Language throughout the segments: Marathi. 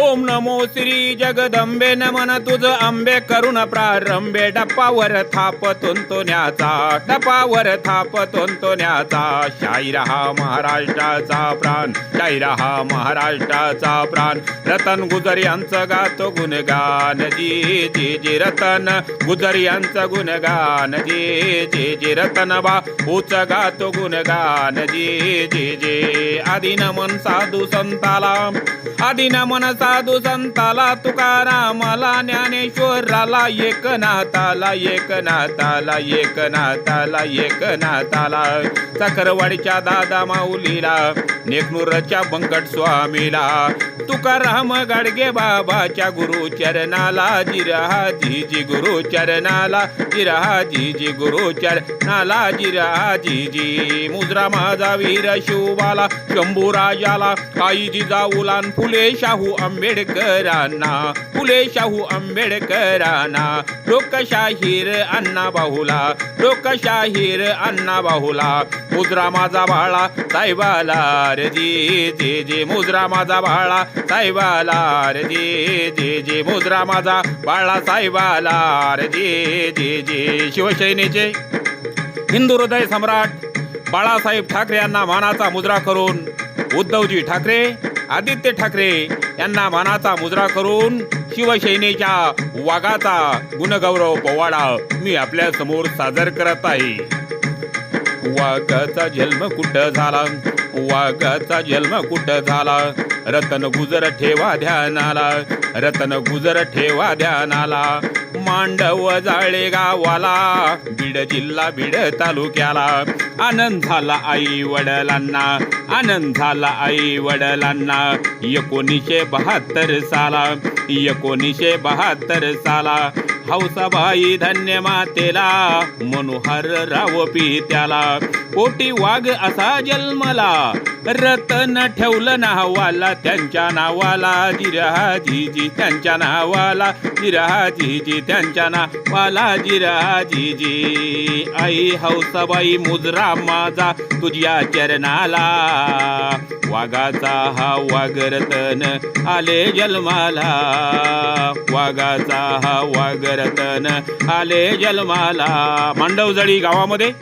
ओम नमो श्री जगदंबे नमन तुझ आंबे करुण प्रारंभे. डपावर थाप तुंतुण्याचा डपावर थाप तुंतुण्याचा. शाहीर हा महाराष्ट्राचा प्राण शाहीर हा महाराष्ट्राचा प्राण. रतन गुजर यांचं गातो गुणगान जी जी जी रतन गुजर यांचं गुणगान जी जी जी रतन बा उच गातो गुणगान जी जी जी. आधी नमन साधू संताला आधी नमन साधू संताला तुकारामाला ज्ञानेश्वराला एकनाथाला एकनाथाला एकनाथाला एकनाथाला चक्रवाडीच्या दादा माऊलीला नेकनूरच्या बंकट स्वामीला तुकाराम गाडगे बाबाच्या गुरु चरणाला जिरहा जी गुरु चरणाला जिरहा जी गुरु चरणाला जिरहा जी मुजरा माझा वीर शिवबाला शंभू राजाला आई जिजाऊलान फुले शाहू आम आंबेडकरांना फुले शाहू आंबेडकरांना लोकशाहीर अण्णा बाहुला लोकशाहीर अण्णा बाहुला. मुद्रा माझा बाळा साहेबाला रे जी जे मुद्रा माझा बाळा साहेबाला रे जी जे मुद्रा माझा बाळा साहेबाला रे जी जे जी. शिवसेनेचे हिंदू हृदय सम्राट बाळासाहेब ठाकरे यांना मानाचा मुद्रा करून उद्धवजी ठाकरे आदित्य ठाकरे यांना मानाचा मुजरा करून शिवसेनेच्या वाघाचा गुणगौरव पोवाडा मी आपल्यासमोर सादर करत आहे. वाघाचा जन्म कुठं झाला? वाघाचा जन्म कुठं झाला? रतन गुजर ठेवा ध्यानाला. रतन गुजर ठेवा ध्यानाला. मांडव जाळे गावाला बीड जिल्हा बीड तालुक्याला. आनंद झाला आई वडिलांना आनंद झाला आई वडिलांना. एकोणीसशे बहात्तर साला एकोणीसशे बहात्तर साला. हौसाबाई धन्य मातेला मनोहर राव पित्याला. कोटी वाघ असा जन्मला रतन ठेवलं नावाला त्यांच्या नावाला जिरहा जीजी त्यांच्या नावाला जिराजीजी त्यांच्या नावाला जिरहा जीजी आई हौसाबाई मुजरा माझा तुझ्या चरणाला. वाघाचा हा वागरतन आले जन्माला. वाघाचा हा रतन आले जन्माला मांडवजळी गावामध्ये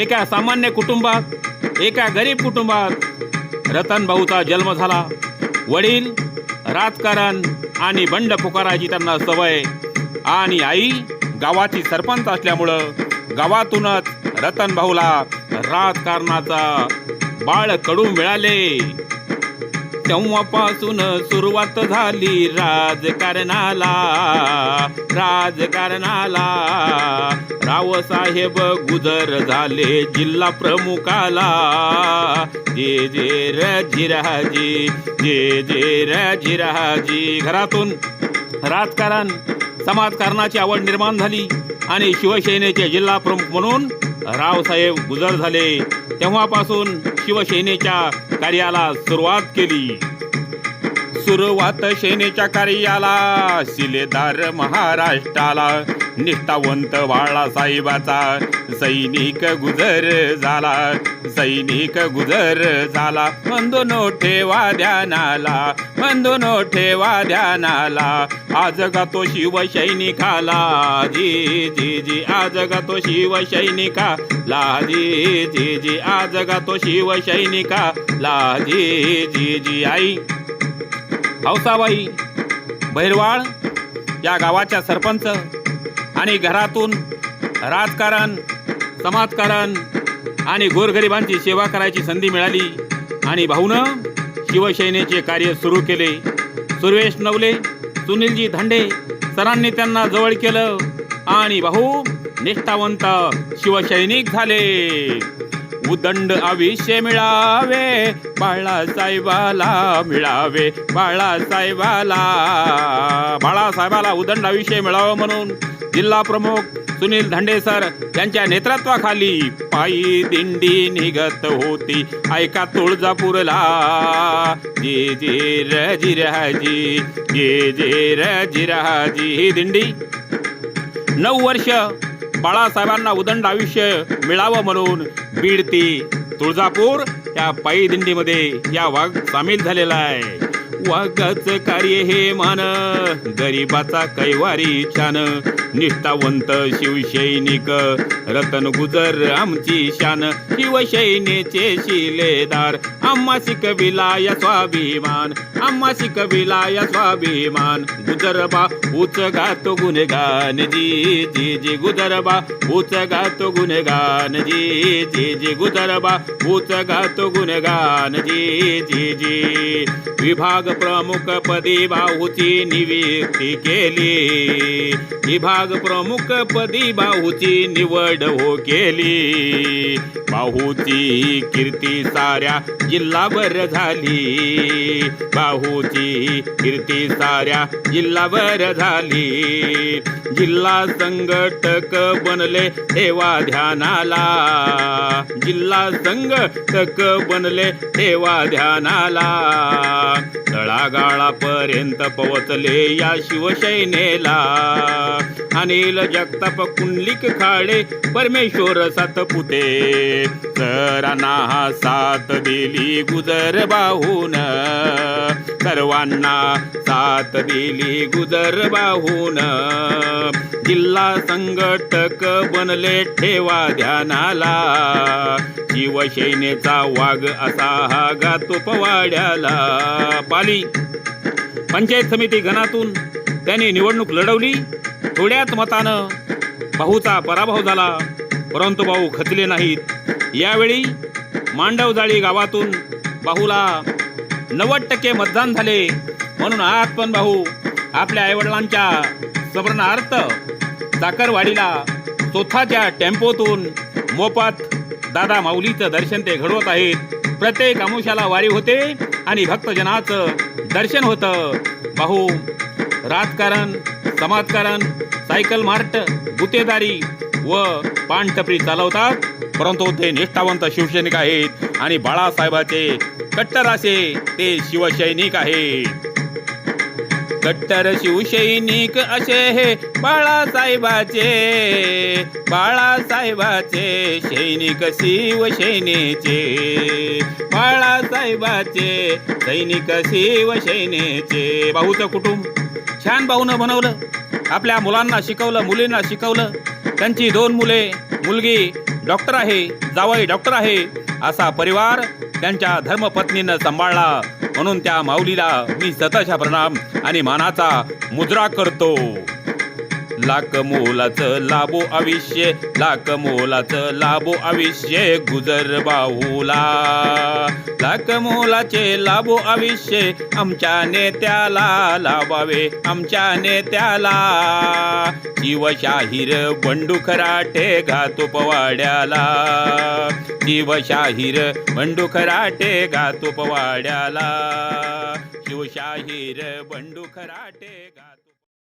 एका सामान्य कुटुंबात एका गरीब कुटुंबात रतन भाऊचा जन्म झाला. वडील राजकारण आणि बंड पुकाराची त्यांना सवय आणि आई गावाची सरपंच असल्यामुळं गावातूनच रतन भाऊला राजकारणाचा बाळ कडू मिळाले. तेव्हापासून सुरुवात झाली राजकारणाला राजकारणाला. रावसाहेब गुजर झाले जिल्हा प्रमुखाला. जे जे र जे जे र घरातून राजकारण समाजकारणाची आवड निर्माण झाली आणि शिवसेनेचे जिल्हा प्रमुख म्हणून रावसाहेब गुजर झाले. तेव्हापासून शिवसेनेच्या कार्याला सुरुवात केली. सुरुवात सेनेच्या कार्याला शिलेदार महाराष्ट्राला. निष्ठावंत बाळासाहेबाचा सैनिक गुजर झाला सैनिक गुजर झाला. बंधुनो ठेवा ध्यानाला बंधुनो ठेवा ध्यानाला आज गातो शिवसैनिकाला जी जी जी. आज गातो शिवसैनिकाला जी जी जी. आज गातो शिवसैनिकाला जी जी जी. आई हौसाबाई भैरवाळ या गावाच्या सरपंच आणि घरातून राजकारण समाजकारण आणि गोरगरिबांची सेवा करायची संधी मिळाली आणि भाऊनं शिवसेनेचे कार्य सुरू केले. सुरेश नवले सुनीलजी धांडे सरांनी त्यांना जवळ केलं आणि भाऊ निष्ठावंत शिवसैनिक झाले. उदंड आयुष्य मिळावे बाळासाहेबाला मिळावे बाळासाहेबाला. बाळासाहेबाला उदंड आविष्य मिळावं म्हणून जिल्हा प्रमुख सुनील धांडेसर यांच्या नेतृत्वाखाली पायी दिंडी निघत होती. ऐका तुळजापूरला. जे जे र जिराजी जे. जे र ही दिंडी. नऊ वर्ष बाळासाहेबांना उदंड आयुष्य मिळावं म्हणून बीड ती तुळजापूर या पायी दिंडीमध्ये या वाघ सामील झालेला आहे. वागाच कार्य हे मान. गरीबाचा कैवारी छान. निष्ठावंत शिवसैनिक. रतन गुजर आमची शान. शिवसैनेचे शिलेदार. अम्मा शिकविला या स्वाभिमान अम्मा शिकविला या स्वाभिमान. गुजरबा उच गातो गुणगान जी जी जी गुजरबा उच गातो गुणगान जी जी जी गुजरबा उच गातो गुणगान जी जी जी. विभाग प्रमुख पदी बाहूची नियुक्ती केली. विभाग प्रमुख पदी बाहूची निवड हो केली. बाहूची कीर्ती साऱ्या जिल्हाभर झाली. बाहूची कीर्ती साऱ्या जिल्हाभर झाली. जिल्हा संघटक बनले तेव्हा ध्यानाला. जिल्हा संघटक बनले तेव्हा ध्यानाला. तळागाळापर्यंत पोहोचले या शिवसेनेला अनिल जगताप कुंडलिक खाडे परमेश्वर सात पुते सरांना हा साथ दिली. गुजर बाहून. सर्वांना साथ दिली गुजर बाहून. जिल्हा संघटक बनले ठेवा ध्यानाला. शिवसेनेचा वाघ असा हा गातो पवाड्याला पाली पंचायत समिती गणातून त्यांनी निवडणूक लढवली. थोड्याच मतानं भाऊचा पराभव झाला. परंतु भाऊ खचले नाहीत. यावेळी मांडवजाळी गावातून भाऊला नव्वद टक्के मतदान झाले म्हणून आज पण भाऊ आपल्या आईवडिलांच्या स्मरणार्थ साखरवाडीला चोथाच्या टेम्पोतून मोफत दादा माऊलीचं दर्शन ते घडवत आहेत. प्रत्येक अमुशाला वारी होते आणि भक्तजनाचं दर्शन होतं. भाऊ राजकारण समाजकारण सायकल मार्ट गुतेदारी व पानटपरी चालवतात. परंतु ते निष्ठावंत शिवसैनिक आहेत आणि बाळासाहेबाचे कट्टर असे ते शिवसैनिक आहेत. कट्टर शिवसैनिक असे हे बाळासाहेबाचे बाळासाहेबाचे सैनिक शिवसेनेचे बाळासाहेबाचे सैनिक शिवसेनेचे. भाऊचं कुटुंब छान भाऊनं बनवलं. आपल्या मुलांना शिकवलं मुलींना शिकवलं. त्यांची दोन मुले मुलगी डॉक्टर आहे जावई डॉक्टर आहे असा परिवार त्यांच्या धर्मपत्नीनं सांभाळला. म्हणून त्या माऊलीला मी सतशा प्रणाम आणि मानाचा मुद्रा करतो. लाख मोलाचं लाभो आविष्य लाख मोलाचं लाभो आविष्य गुजर बाहूला. लाख मोलाचे लाभो आविष्य आमच्या नेत्याला लाभावे आमच्या नेत्याला. शिवशाहीर बंडू खराटे घातो पवाड्याला. शिवशाहीर बंडू खराटे घातो पवाड्याला. शिवशाहीर बंडू खराटे घातो